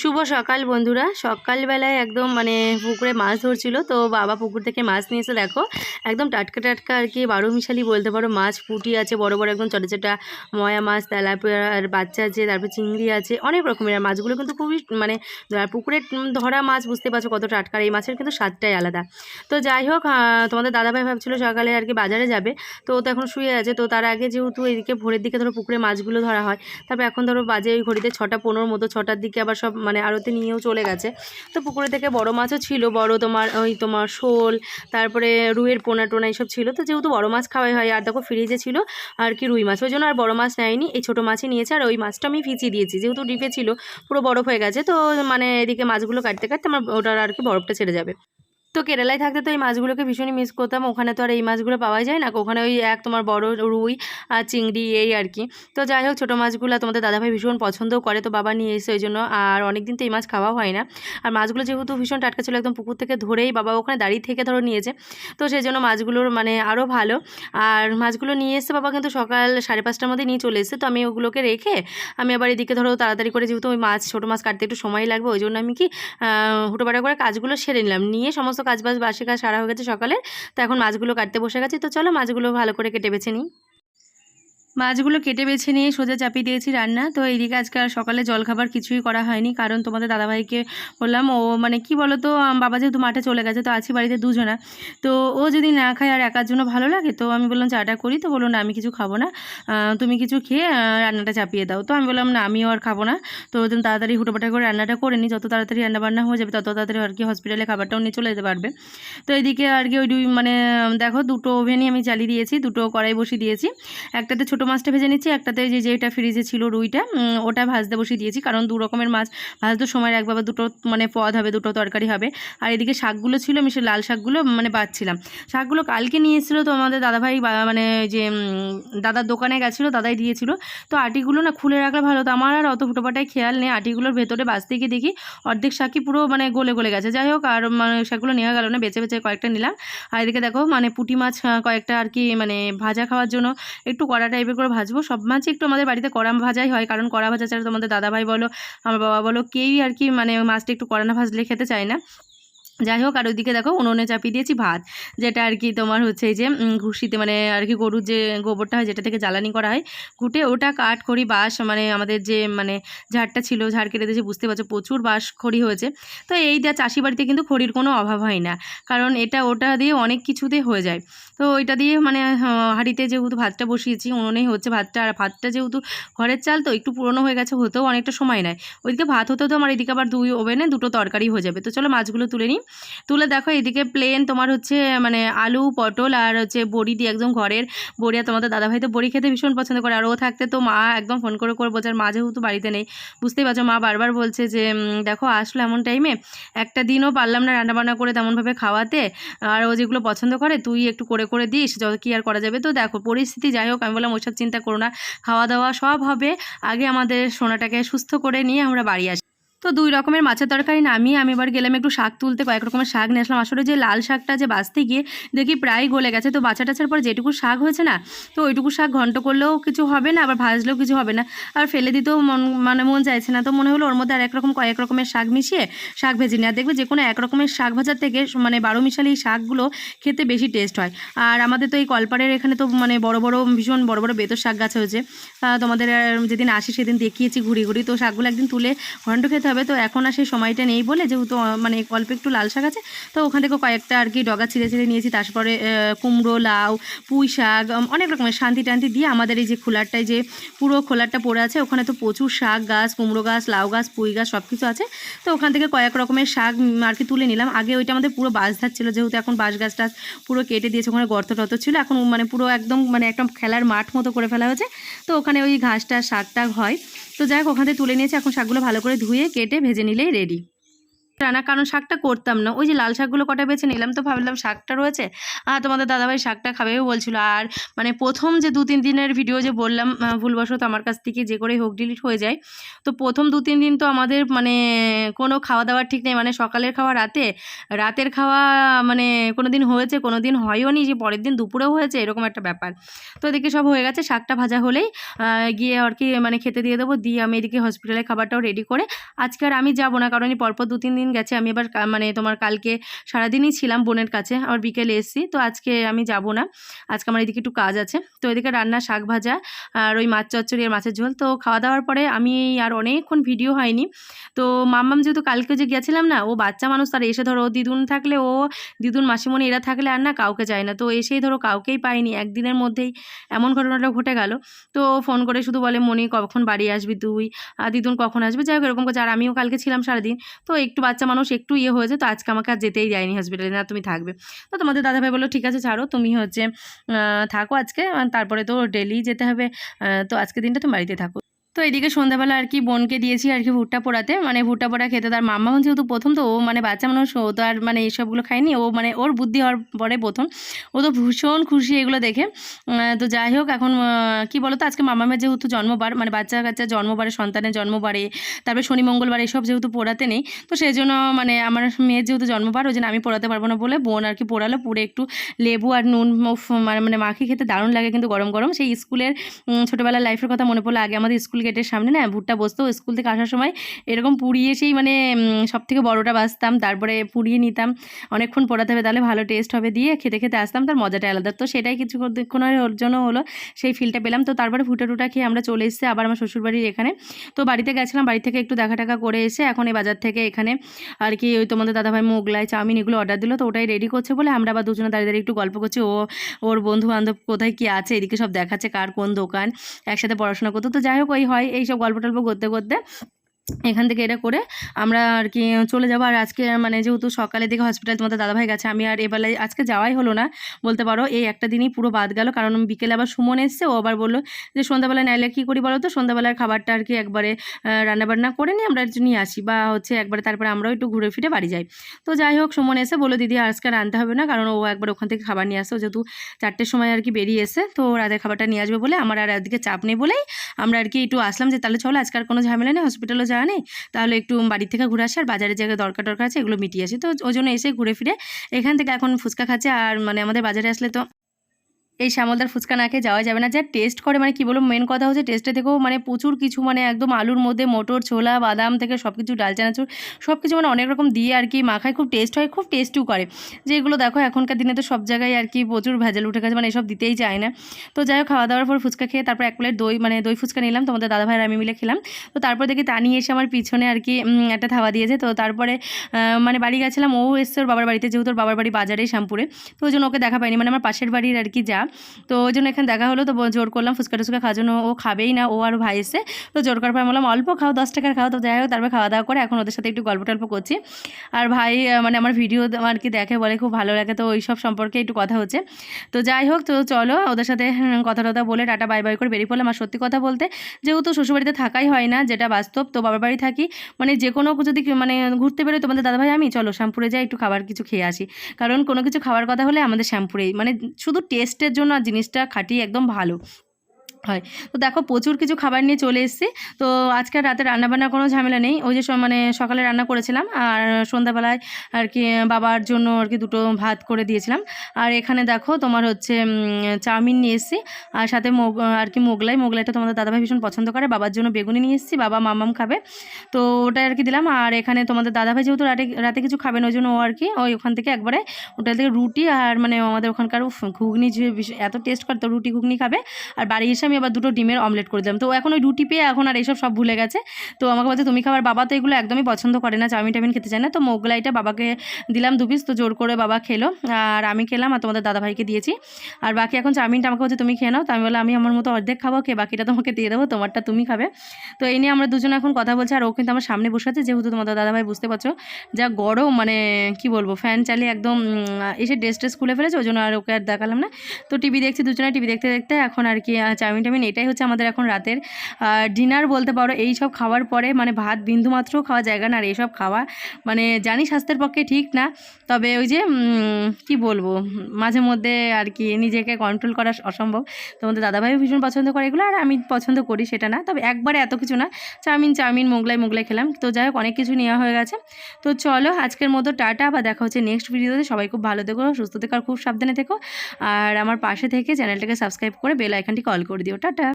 শুভ সকাল বন্ধুরা। সকালবেলায় একদম মানে পুকুরে মাছ ধরছিল, তো বাবা পুকুর থেকে মাছ নিয়ে এসে দেখো, একদম টাটকা টাটকা আর কি বারো মিশালি বলতে পারো মাছ পুঁটি আছে, বড় বড় একদম ছোটো ছোটো ময়া মাছ তেলাপিয়ার বাচ্চা আছে, তারপর চিংড়ি আছে, অনেক রকমের আর মাছগুলো কিন্তু খুবই মানে পুকুরে ধরা মাছ বুঝতে পারছ কত টাটকা আর এই মাছের কিন্তু স্বাদটাই আলাদা। তো যাই হোক তোমাদের দাদাভাই ভাবছিল সকালে আর কি বাজারে যাবে, তো ও তো এখন শুয়ে আছে, তো তার আগে যেহেতু এদিকে ভোরের দিকে ধরো পুকুরে মাছগুলো ধরা হয়, তারপর এখন ধরো বাজে ওই ঘড়িতে ছটা পনেরোর মতো, ছটার দিকে আবার সব মানে আরতি নিয়েও চলে গেছে। তো পুকুরে থেকে বড় মাছও ছিল, বড় তোমার ওই তোমার শোল, তারপরে রুইয়ের পোনা টোনা এইসব ছিল। তো যেহেতু বড় মাছ খাওয়াই হয়, আর দেখো ফ্রিজে ছিল আর কি রুই মাছ, ওই জন্য আর বড় মাছ নেয়নি। এই ছোটো মাছই নিয়েছে, আর ওই মাছটা আমি ফিচি দিয়েছি। যেহেতু ডিপে ছিল, পুরো বরফ হয়ে গেছে, তো মানে এদিকে মাছগুলো কাটতে কাটতে আমার ওটার আর কি বরফটা ছেড়ে যাবে। তো কেরালায় থাকতে তো এই মাছগুলোকে ভীষণই মিস করতাম। ওখানে তো আর এই মাছগুলো পাওয়াই যায় না। ওখানে ওই এক তোমার বড় রুই আর চিংড়ি এই আর কি। তো যাই হোক, ছোটো মাছগুলো তোমাদের দাদাভাই ভীষণ পছন্দও করে, তো বাবা নিয়ে এসে ওই জন্য আর অনেক দিন তো এই মাছ খাওয়া হয় না। আর মাছগুলো যেহেতু ভীষণ টাটকা ছিল, একদম পুকুর থেকে ধরেই বাবা ওখানে দাঁড়িয়ে থেকে ধরো নিয়েছে। তো সেই জন্য মাছগুলোর মানে আরও ভালো। আর মাছগুলো নিয়ে এসে বাবা কিন্তু সকাল সাড়ে পাঁচটার মধ্যে নিয়ে চলে এসে তো আমি ওগুলোকে রেখে আমি আবার এদিকে ধরো তাড়াতাড়ি করে যেহেতু ওই মাছ, ছোটো মাছ কাটতে একটু সময় লাগবে, ওই জন্য আমি কি হুটোপাটা করে কাজগুলো সেরে নিলাম। নিয়ে সমস্ত কাজ বাজ বাসে কাজ সারা হয়ে গেছে সকালে তো এখন মাছগুলো কাটতে বসে গেছি। তো চলো মাছগুলো ভালো করে কেটে বেছে নিই। মাছগুলো কেটে বেছে নিয়ে সোজা চাপিয়ে দিয়েছি রান্না। তো এইদিকে আজকে আর সকালে জলখাবার কিছুই করা হয়নি, কারণ তোমাদের দাদাভাইকে বললাম, ও মানে কি বলো তো বাবা যেহেতু মাঠে চলে গেছে, তো আছি বাড়িতে দুজনা। তো ও যদি না খায় আর একার জন্য ভালো লাগে, তো আমি বললাম, চাটা করি। তো বলল, না, আমি কিছু খাব না। তুমি কিছু খেয়ে রান্নাটা চাপিয়ে দাও। তো আমি বললাম, না, আমিও আর খাব না। তো ওই জন্য তাড়াতাড়ি হুটোপাটা করে রান্নাটা করে নিই। যত তাড়াতাড়ি রান্না বান্না হয়ে যাবে, তত তাড়াতাড়ি আর কি হসপিটালে খাবারটাও নিয়ে চলে যেতে পারবে। তো এদিকে আর কি ওই মানে দেখো, দুটো ওভেনই আমি চালিয়ে দিয়েছি, দুটো কড়াই বসিয়ে দিয়েছি। একটাতে ছোটো মাছটা ভেজে নিচ্ছি, একটাতে যে যেটা ফ্রিজে ছিল রুইটা ওটা ভাজতে বসিয়ে দিয়েছি, কারণ দু রকমের মাছ ভাজতে সময় একভাবে দুটো মানে পদ হবে, দুটো তরকারি হবে। আর এদিকে শাকগুলো ছিল, আমি সেই লাল শাকগুলো মানে বাচ্ছিলাম। শাকগুলো কালকে নিয়ে এসেছিল তো আমাদের দাদাভাই মানে যে দাদার দোকানে গেছিল, দাদাই দিয়েছিল। তো আটিগুলো না খুলে রাখলে ভালো তো আমার আর অত ফুটোপাটায় খেয়াল নেই, আটিগুলোর ভেতরে বাঁচতে গিয়ে দেখি, অর্ধেক শাকই পুরো মানে গলে গলে গেছে। যাই হোক, আর মানে শাকগুলো নেওয়া গেল না, বেছে বেছে কয়েকটা নিলাম। আর এদিকে দেখো মানে পুঁটি মাছ কয়েকটা আর কি মানে ভাজা খাওয়ার জন্য একটু কড়া টাইপের করে ভাজবো। সব মাছই একটু আমাদের বাড়িতে কড়া ভাজাই হয়, কারণ কড়া ভাজা ছাড়া তোমাদের দাদাভাই বলো, আমার বাবা বলো, কেউই আর কি মানে মাছটা একটু কড়া না ভাজলে খেতে চায় না। যাই হোক, আর ওইদিকে দেখো উনুনে চাপিয়ে দিয়েছি ভাত, যেটা আর কি তোমার হচ্ছে যে ঘুষিতে মানে আর কি গরুর যে গোবরটা হয়, যেটা থেকে জ্বালানি করা হয়, কুটে ওটা কাঠ খড়ি বাঁশ মানে আমাদের যে মানে ঝাড়টা ছিল, ঝাড় কেটে দিয়েছে, বুঝতে পারছ, প্রচুর বাঁশ খড়ি হয়েছে। তো এই দেওয়া চাষি বাড়িতে কিন্তু খড়ির কোনো অভাব হয় না, কারণ এটা ওটা দিয়ে অনেক কিছুতে হয়ে যায়। তো ওইটা দিয়ে মানে হাঁড়িতে যেহেতু ভাতটা বসিয়েছি, উনুনেই হচ্ছে ভাতটা, আর ভাতটা যেহেতু ঘরের চাল, তো একটু পুরনো হয়ে গেছে, হতেও অনেকটা সময় নেয়। ওইদিকে ভাত হতেও তো আমার এদিকে আবার দুই ওভেনে দুটো তরকারি হয়ে যাবে। তো চলো মাছগুলো তুলে নিই। তুলে দেখো, এদিকে প্লেন তোমার হচ্ছে মানে আলু, পটল আর হচ্ছে বড়ি দিয়ে একদম ঘরের বড়ি আর তোমাদের দাদাভাই তো বড়ি খেতে ভীষণ পছন্দ করে। আর ও থাকতে তো মা একদম ফোন করে করে আর মা যেহেতু বাড়িতে নেই। বুঝতেই পারছ, মা বারবার বলছে যে দেখো, আসলো এমন টাইমে একটা দিনও পারলাম না রান্নাবান্না করে তেমনভাবে খাওয়াতে। আর ও যেগুলো পছন্দ করে, তুই একটু করে করে দিস, যত কি আর করা যাবে। তো দেখো, পরিস্থিতি যাই হোক, আমি বললাম ওইসব চিন্তা করো না খাওয়া দাওয়া সব হবে। আগে আমাদের সোনাটাকে সুস্থ করে নিয়ে আমরা বাড়ি আসি। তো দুই রকমের মাছের তরকারি নামিয়ে আমি এবার গেলাম একটু শাক তুলতে। কয়েক রকমের শাক নিয়ে আসলাম। আসলে যে লাল শাকটা যে বাঁচতে গিয়ে দেখি প্রায় গলে গেছে। তো বাছা টাচার পর যেটুকু শাক হয়েছে না, তো ওইটুকু শাক ঘন্ট করলেও কিছু হবে না, আবার ভাজলেও কিছু হবে না। আর ফেলে দিতেও মন মানে মন চাইছে না। তো মনে হলো ওর মধ্যে আর একরকম কয়েক রকমের শাক মিশিয়ে শাক ভেজে আর দেখবে যে কোনো এক রকমের শাক ভাজার থেকে মানে বারো মিশালি এই শাকগুলো খেতে বেশি টেস্ট হয়। আর আমাদের তো এই কলপাড়ের এখানে তো মানে বড় বড়, ভীষণ বড় বড় বেতর শাক গাছ হয়েছে। তোমাদের যেদিন আসি সেদিন দেখিয়েছি ঘুরি ঘুরি। তো শাকগুলো একদিন তুলে ঘন্ট খেতে হবে। তো এখন আর সেই সময়টা নেই বলে যেহেতু মানে অল্প একটু লাল শাক আছে, তো ওখান থেকে কয়েকটা আর কি ডগা ছিঁড়ে ছিঁড়ে নিয়েছি। তারপরে কুমড়ো, লাউ, পুঁই শাক অনেক রকমের শান্তি টান্তি দিয়ে আমাদের এই যে খোলারটায় যে পুরো খোলারটা পড়ে আছে, ওখানে তো প্রচুর শাক গাছ, কুমড়ো গাছ, লাউ গাছ, পুঁই গাছ সব কিছু আছে। তো ওখান থেকে কয়েক রকমের শাক আর কি তুলে নিলাম। আগে ওইটা আমাদের পুরো বাঁশ ধার ছিল, যেহেতু এখন বাঁশ গাছটা পুরো কেটে দিয়েছে, ওখানে গর্ত টর্ত ছিল। এখন মানে পুরো একদম মানে একটা খেলার মাঠ মতো করে ফেলা হয়েছে। তো ওখানে ওই ঘাসটা শাক টাক হয়। তো যাই হোক, ওখান তুলে নিয়েছে। এখন শাকগুলো ভালো করে ধুয়ে কেটে ভেজে নিলেই রেডি রান্না কারণ শাকটা করতাম না। ওই যে লাল শাকগুলো কটা বেছে নিলাম, তো ভাবলাম শাকটা রয়েছে। আর তোমাদের দাদাভাই শাকটা খাবেও বলছিল, আর মানে প্রথম যে দু তিন দিনের ভিডিও যে বললাম ভুলবশত আমার কাছ থেকে যে করে হোক ডিলিট হয়ে যায়। তো প্রথম দু তিন দিন তো আমাদের মানে কোনো খাওয়া দাওয়ার ঠিক নেই। মানে সকালের খাওয়া রাতে, রাতের খাওয়া মানে কোনো দিন হয়েছে কোনো দিন হয়ও নি, যে পরের দিন দুপুরেও হয়েছে, এরকম একটা ব্যাপার। তো এদিকে সব হয়ে গেছে, শাকটা ভাজা হলেই গিয়ে আর কি মানে খেতে দিয়ে দেবো। দিয়ে আমি এদিকে হসপিটালে খাবারটাও রেডি করে, আজকে আর আমি যাব না, কারণ পরপর দু তিন দিন গেছে, আমি এবার মানে তোমার কালকে সারাদিনই ছিলাম বোনের কাছে, আবার বিকেলে এসেছি, তো আজকে আমি যাব না। আজকে আমার এদিকে একটু কাজ আছে, তো এদিকে রান্না শাক ভাজা আর ওই মাছ চচ্চড়ি আর মাছের ঝোল, তো খাওয়া দাওয়ার পরে আমি আর অনেকক্ষণ ভিডিও হয়নি। তো মাম্মাম যেহেতু কালকে যে গেছিলাম না, ও বাচ্চা মানুষ, তার এসে ধরো দিদুন থাকলে ও, দিদুন মাসিমণি এরা থাকলে আর না কাউকে যায় না, তো এসেই ধরো কাউকেই পাইনি। একদিনের মধ্যেই এমন ঘটনাটা ঘটে গেল, তো ফোন করে শুধু বলে মনি কখন বাড়ি আসবি তুই? আর দিদুন, কখন আসবে? যাই হোক, এরকম করছে আর আমিও কালকে ছিলাম সারাদিন, তো একটু বাচ্চা মানুষ একটু ইয়ে হয়েছে, তো আজকে আমাকে আর যেতেই যায়নি হসপিটালে না, তুমি থাকবে। তো তোমাদের দাদাভাই বলল, ঠিক আছে, ছাড়ো, তুমি হচ্ছে থাকো আজকে তারপরে তো ডেলি যেতে হবে তো আজকে দিনটা তুমি বাড়িতে থাকো। তো এদিকে সন্ধ্যাবেলা আর কি বোনকে দিয়েছি আর কি ভুট্টা পোড়াতে। মানে ভুট্টা পোড়া খেতে তার মাম্মা যেহেতু প্রথম, তো ও মানে বাচ্চা মানুষ, ও তো আর মানে এইসবগুলো খায়নি। ও মানে ওর বুদ্ধি হওয়ার পরে প্রথম। ও তো ভীষণ খুশি এগুলো দেখে। তো যাই হোক, এখন কি বলো তো আজকে মামামের যেহেতু জন্মবার মানে বাচ্চা কাচ্চা জন্মবারে, সন্তানের জন্মবারে, তারপরে শনি, মঙ্গলবার এসব যেহেতু পোড়াতে নেই, তো সেই জন্য মানে আমার মেয়ের যেহেতু জন্মবার, ওই জন্য আমি পোড়াতে পারব না বলে বোন আর কি পোড়ালো পুরো একটু লেবু আর নুন মানে মানে মাখি খেতে দারুণ লাগে কিন্তু গরম গরম। সেই স্কুলের ছোটোবেলার লাইফের কথা মনে পড়ল আগে আমাদের স্কুল গেটের সামনে না, ভুট্টা বসতো, স্কুল থেকে আসার সময় এরকম পুড়িয়ে সেই মানে সব থেকে বড়োটা বাসতাম তারপরে পুড়িয়ে নিতাম। অনেকক্ষণ পোড়াতে হবে, তাহলে ভালো টেস্ট হবে দিয়ে খেতে খেতে আসতাম, তার মজাটা আলাদা। তো সেটাই কিছুক্ষণ ওর জন্য হলো, সেই ফিলটা পেলাম। তো তারপরে ফুটা টুটা খেয়ে আমরা চলে এসেছি আবার আমার শ্বশুরবাড়ির এখানে। তো বাড়িতে গেছিলাম, বাড়ি থেকে একটু দেখা টাকা করে এসে এখন এই বাজার থেকে এখানে আর কি ওই তোমাদের দাদাভাই মোগলাই, চাউমিন এগুলো অর্ডার দিল। তো ওটাই রেডি করছে বলে আমরা আবার দুজনে দাঁড়িয়ে দাঁড়িয়ে একটু গল্প করছি। ও, ওর বন্ধু বান্ধব কোথায় কি আছে, এদিকে সব দেখাচ্ছে কার কোন দোকান, একসাথে পড়াশোনা করতো। তো যাই হোক, ওই হয় এইসব গল্প টল্প করতে করতে। এখান থেকে এটা করে আমরা আর কি চলে যাব। আর আজকে মানে যেহেতু সকালের দিকে হসপিটাল তোমাদের দাদাভাই গেছে, আমি আর এবেলায় আজকে যাওয়াই হলো না। বলতে পারো, এই একটা দিনই পুরো বাদ গেল। কারণ বিকেলে আবার সুমন এসছে, ও আবার বলল যে সন্ধ্যাবেলায় নাইলে কী করি বলো তো? সন্ধ্যাবেলার খাবারটা আর কি একবারে রান্নাবান্না করে নিয়ে আমরা নিয়ে আসি বা হচ্ছে একবারে তারপরে আমরাও একটু ঘুরে ফিরে বাড়ি যাই। তো যাই হোক, সুমন এসে বলল, দিদি, আজকে আর আনতে হবে না। কারণ ও একবার ওখান থেকে খাবার নিয়ে আসে। যেহেতু চারটের সময় আর কি বেরিয়ে এসে তো রাতের খাবারটা নিয়ে আসবে বলে আমার আর একদিকে চাপ নেই বলেই আমরা আর কি একটু আসলাম যে, তাহলে চলো, আজকে আর কোনো ঝামেলা নেই হসপিটালও যাওয়া নেই। তাহলে একটু বাড়ি থেকে ঘুরে আসে, আর বাজারের জায়গায় দরকার দরকার আছে, এগুলো মিটিয়ে আসে। তো ওই জন্য এসে ঘুরে ফিরে এখান থেকে এখন ফুচকা খাচ্ছে, আর মানে আমাদের বাজারে আসলে তো এই শ্যামলদার ফুচকা না খেয়ে যাওয়া যাবে না। যা টেস্ট করে মানে কি বলব মেন কথা হচ্ছে টেস্টে থেকেও মানে প্রচুর কিছু মানে একদম আলুর মধ্যে, মোটর, ছোলা, বাদাম থেকে সব কিছু ডাল, চানাচুর সব কিছু মানে অনেক রকম দিয়ে আর কি মাখায়। খুব টেস্ট হয়, খুব টেস্টিও করে। যে এগুলো দেখো এখনকার দিনে তো সব জায়গায় আর কি প্রচুর ভেজাল উঠে গেছে মানে এসব দিতেই চায় না। তো যাই হোক, খাওয়া দাওয়ার পর ফুচকা খেয়ে তারপর এক প্লেট দই মানে দই ফুচকা নিলাম। তোমাদের দাদা ভাইয়ের আমি মিলে খেলাম। তো তারপর দেখি তা নিয়ে এসে আমার পিছনে আর কি একটা থাবা দিয়েছে। তো তারপরে মানে বাড়ি গেছিলাম, ও এসছে ওর বাবার বাড়িতে, যেহেতু ওর বাবার বাড়ি বাজারে শ্যামপুরে। তো ওই জন্য ওকে দেখা পাইনি। মানে আমার পাশের বাড়ির আর কি যা। তো ওই জন্য এখানে দেখা হলো, তো জোর করলাম ফুচকা টুচকা খাওয়ার জন্য। ও খাবেই না, ও আর ভাই এসে, তো জোর করার পর বললাম, অল্প খাও, দশ টাকার খাও। তো যাই হোক, তারপর খাওয়া দাওয়া করে এখন ওদের সাথে একটু গল্প টল্প করছি। আর ভাই মানে আমার ভিডিও আর কি দেখে, বলে খুব ভালো লাগে, তো ওই সব সম্পর্কে একটু কথা হচ্ছে। তো যাই হোক, তো চলো, ওদের সাথে কথা টথা বলে টাটা, বাই বাই করে বেরিয়ে পড়লাম। আর সত্যি কথা বলতে, যেহেতু শ্বশুরবাড়িতে থাকাই হয় না, যেটা বাস্তব, তো বাবার বাড়ি থাকি মানে যে কোনো যদি মানে ঘুরতে বেরোয়, তোমাদের দাদাভাই, আমি, চলো শ্যামপুরে যাই, একটু খাবার কিছু খেয়ে আসি। কারণ কোনো কিছু খাওয়ার কথা হলে আমাদের শ্যামপুরেই মানে শুধু টেস্টের জন্য আর জিনিসটা খাঁটি একদম ভালো। হয়। তো দেখো প্রচুর কিছু খাবার নিয়ে চলে এসেছি। তো আজকে রাতে রান্নাবান্নার কোনো ঝামেলা নেই। ওই যে মানে সকালে রান্না করেছিলাম আর সন্ধ্যাবেলায় আর কি বাবার জন্য আর কি দুটো ভাত করে দিয়েছিলাম। আর এখানে দেখো তোমার হচ্ছে চাউমিন নিয়ে এসেছি আর সাথে মোগ আর কি মোগলাই। মোগলাইটা তোমাদের দাদাভাই ভীষণ পছন্দ করে। বাবার জন্য বেগুনি নিয়ে এসেছি। বাবা মামাম খাবে। তো ওটা আর কি দিলাম। আর এখানে তোমাদের দাদাভাই যেহেতু রাতে রাতে কিছু খাবেন ওই জন্য ও আর কি ওই ওখান থেকে একবারে ওটা থেকে রুটি আর মানে আমাদের ওখানকার ঘুগনি যে এত টেস্ট করে তো রুটি ঘুগনি খাবে। আর বাড়ি এসে আমি আবার দুটো ডিমের অমলেট করে দিলাম। তো এখন ওই রুটি পেয়ে এখন আর এইসব সব ভুলে গেছে। তো আমাকে বলছে, তুমি খাবার বাবা তো এগুলো একদমই পছন্দ করে না, চাউমিন টাউমিন খেতে চায় না। তো মোগলাইটা বাবাকে দিলাম দু পিস তো জোর করে বাবা খেলো। আর আমি খেলাম আর তোমাদের দাদাভাইকে দিয়েছি। আর বাকি এখন চাউমিনটা আমাকে বলছে, তুমি খেয়ে নাও। তো আমি বললাম, আমি আমার মতো অর্ধেক খাব, খেয়ে বাকিটা তোমাকে দিয়ে দেবো, তোমারটা তুমি খাবে। তো এই নিয়ে আমরা দুজন এখন কথা বলছি, আর ও কিন্তু আমার সামনে বসে আছে। যেহেতু তোমাদের দাদাভাই বুঝতে পারছ, যা গরম মানে কি বলব ফ্যান চালিয়ে একদম এসে ড্রেস ট্রেস খুলে ফেলেছে, ওই জন্য আর ওকে আর দেখালাম না। তো টিভি দেখছি, দুজনে টিভি দেখতে দেখতে এখন আর কি চাউমিন চাউমিন টাউমিন এটাই হচ্ছে আমাদের এখন রাতের ডিনার বলতে পারো, এই সব খাওয়ার পরে মানে ভাত বিন্দুমাত্র খাওয়া জায়গা না আর এইসব খাওয়া মানে জানি স্বাস্থ্যের পক্ষে ঠিক না, তবে ওই যে কি বলব, মাঝে মধ্যে আর কি নিজেকে কন্ট্রোল করা অসম্ভব। তোমাদের দাদাভাইও ভীষণ পছন্দ করে এগুলো, আর আমি পছন্দ করি সেটা না, তবে একবারে এত কিছু না, চাউমিন চাউমিন, মোগলাই মোগলাই খেলাম। তো যাই হোক, অনেক কিছু নেওয়া হয়ে গেছে। তো চলো, আজকের মতো টাটা, বা দেখা হচ্ছে নেক্সট ভিডিওতে সবাই খুব ভালো থেকো, সুস্থ থেকো, আর খুব সাবধানে থেকো। আর আমার পাশে থেকে চ্যানেলটাকে সাবস্ক্রাইব করে বেল আইকনটি কল করে দিও। টাটা